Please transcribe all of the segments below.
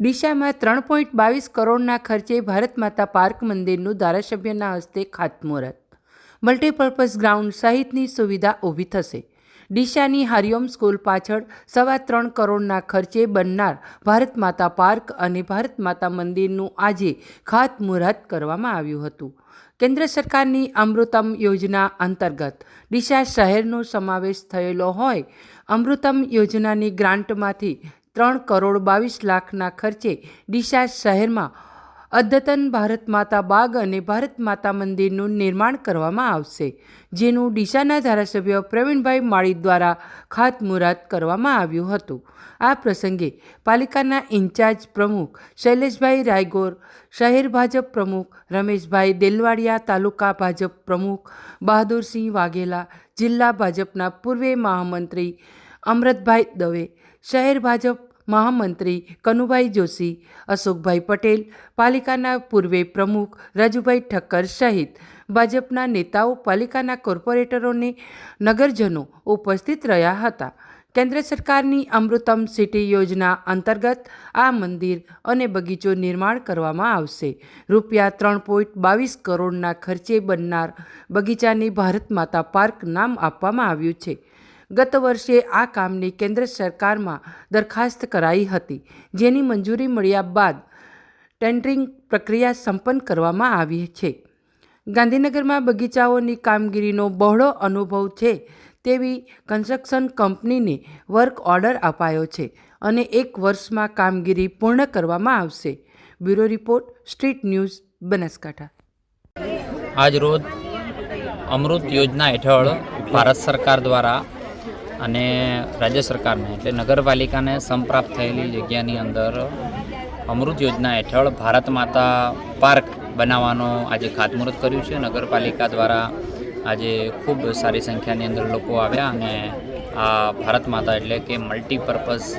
ડીસામાં ત્રણ પોઈન્ટ બાવીસ કરોડના ખર્ચે ભારત માતા પાર્ક મંદિરનું ધારાસભ્યના હસ્તે ખાતમુહૂર્ત. મલ્ટીપર્પઝ ગ્રાઉન્ડ સહિતની સુવિધા ઊભી થશે. ડીસાની હરિઓમ સ્કૂલ પાછળ સવા ત્રણ કરોડના ખર્ચે બનનાર ભારત માતા પાર્ક અને ભારત માતા મંદિરનું આજે ખાતમુહૂર્ત કરવામાં આવ્યું હતું. કેન્દ્ર સરકારની અમૃતમ યોજના અંતર્ગત ડીસા શહેરનો સમાવેશ થયેલો હોય, અમૃતમ યોજનાની ગ્રાન્ટમાંથી ત્રણ કરોડ બાવીસ લાખના ખર્ચે ડીસા શહેરમાં અદ્યતન ભારત માતા બાગ અને ભારત માતા મંદિરનું નિર્માણ કરવામાં આવશે, જેનું ડીસાના ધારાસભ્ય પ્રવીણભાઈ માળી દ્વારા ખાતમુહૂર્ત કરવામાં આવ્યું હતું. આ પ્રસંગે પાલિકાના ઇન્ચાર્જ પ્રમુખ શૈલેષભાઈ રાયગોર, શહેર ભાજપ પ્રમુખ રમેશભાઈ દેલવાડિયા, તાલુકા ભાજપ પ્રમુખ બહાદુરસિંહ વાઘેલા, જિલ્લા ભાજપના પૂર્વે મહામંત્રી અમૃતભાઈ દવે, શહેર ભાજપ મહામંત્રી કનુભાઈ જોશી, અશોકભાઈ પટેલ, પાલિકાના પૂર્વે પ્રમુખ રાજુભાઈ ઠક્કર સહિત ભાજપના નેતાઓ, પાલિકાના કોર્પોરેટરોને નગરજનો ઉપસ્થિત રહ્યા હતા. કેન્દ્ર સરકારની અમૃતમ સિટી યોજના અંતર્ગત આ મંદિર અને બગીચો નિર્માણ કરવામાં આવશે. રૂપિયા ત્રણ પોઈન્ટ બાવીસ કરોડના ખર્ચે બનનાર બગીચાને ભારત માતા પાર્ક નામ આપવામાં આવ્યું છે. ગત વર્ષે આ કામની કેન્દ્ર સરકારમાં દરખાસ્ત કરાઈ હતી. જેની મંજૂરી મળ્યા બાદ ટેન્ડરિંગ પ્રક્રિયા સંપન્ન કરવામાં આવી છે. ગાંધીનગરમાં બગીચાઓની કામગીરીનો બહોળો અનુભવ છે તેવી કન્સ્ટ્રક્શન કંપનીને વર્ક ઓર્ડર અપાયો છે અને એક વર્ષમાં કામગીરી પૂર્ણ કરવામાં આવશે. Bureau report, street news, Banaskantha. આજ અમૃત યોજના હેઠળ ભારત સરકાર દ્વારા અને રાજ્ય સરકારને એટલે નગરપાલિકાને સંપ્રાપ્ત થયેલી જગ્યાની અંદર અમૃત યોજના હેઠળ ભારત માતા પાર્ક બનાવવાનો આજે ખાતમુહૂર્ત કર્યું છે. નગરપાલિકા દ્વારા આજે ખૂબ સારી સંખ્યાની અંદર લોકો આવ્યા અને આ ભારત માતા એટલે કે મલ્ટીપર્પઝ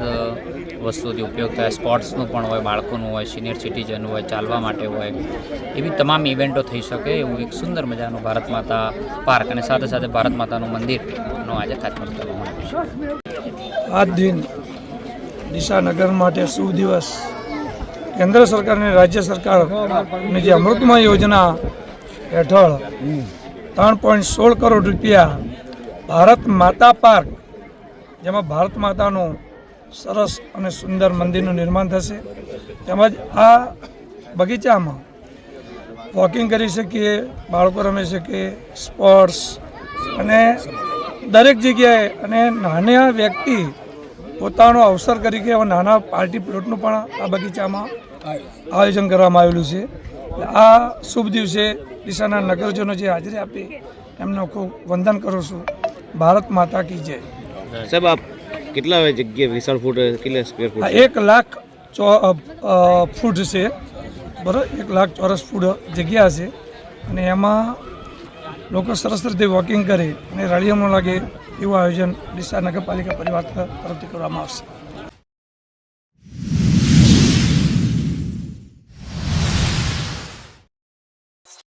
વસ્તુથી ઉપયોગ થાય. સ્પોર્ટ્સનું પણ હોય બાળકોનું હોય સિનિયર સિટીઝન હોય ચાલવા માટે હોય. એવી તમામ ઇવેન્ટો થઈ શકે એવું એક સુંદર મજાનું ભારત માતા પાર્ક અને સાથે સાથે ભારત માતાનું મંદિરનો આજે ખાતમુહૂર્ત કરવામાં આવ્યું છે. આજ દિન દિશાનગર માટે શુભ દિવસ. કેન્દ્ર સરકાર અને રાજ્ય સરકારની જે અમૃતમય યોજના હેઠળ ત્રણ પોઈન્ટ સોળ કરોડ રૂપિયા ભારત માતા પાર્ક જેમાં ભારત માતાનું સરસ અને સુંદર મંદિરનું નિર્માણ થશે. તેમજ આ બગીચામાં વોકિંગ કરી શકીએ, બાળકો રમી શકીએ સ્પોર્ટ્સ અને દરેક જગ્યાએ અને નાના વ્યક્તિ પોતાનો અવસર તરીકે એવા નાના પાર્ટી પ્લોટનું પણ આ બગીચામાં આયોજન કરવામાં આવેલું છે. આ શુભ દિવસે ડીસાના નગરજનો જે હાજરી આપી, એમનો ખૂબ વંદન કરું છું. ભારત માતા કી જય. સાહેબ આપ કેટલા જગ્યા વિશાળ ફૂટ કેટલા સ્ક્વેર ફૂટ એક લાખ ચો ફૂટ છે. બરાબર? એક લાખ ચોરસ ફૂટ જગ્યા છે. અને એમાં લોકો સરસ રીતે વોકિંગ કરે અને રળિયમ લાગે એવું આયોજન ડીસા નગરપાલિકા પરિવાર તરફથી કરવામાં આવશે.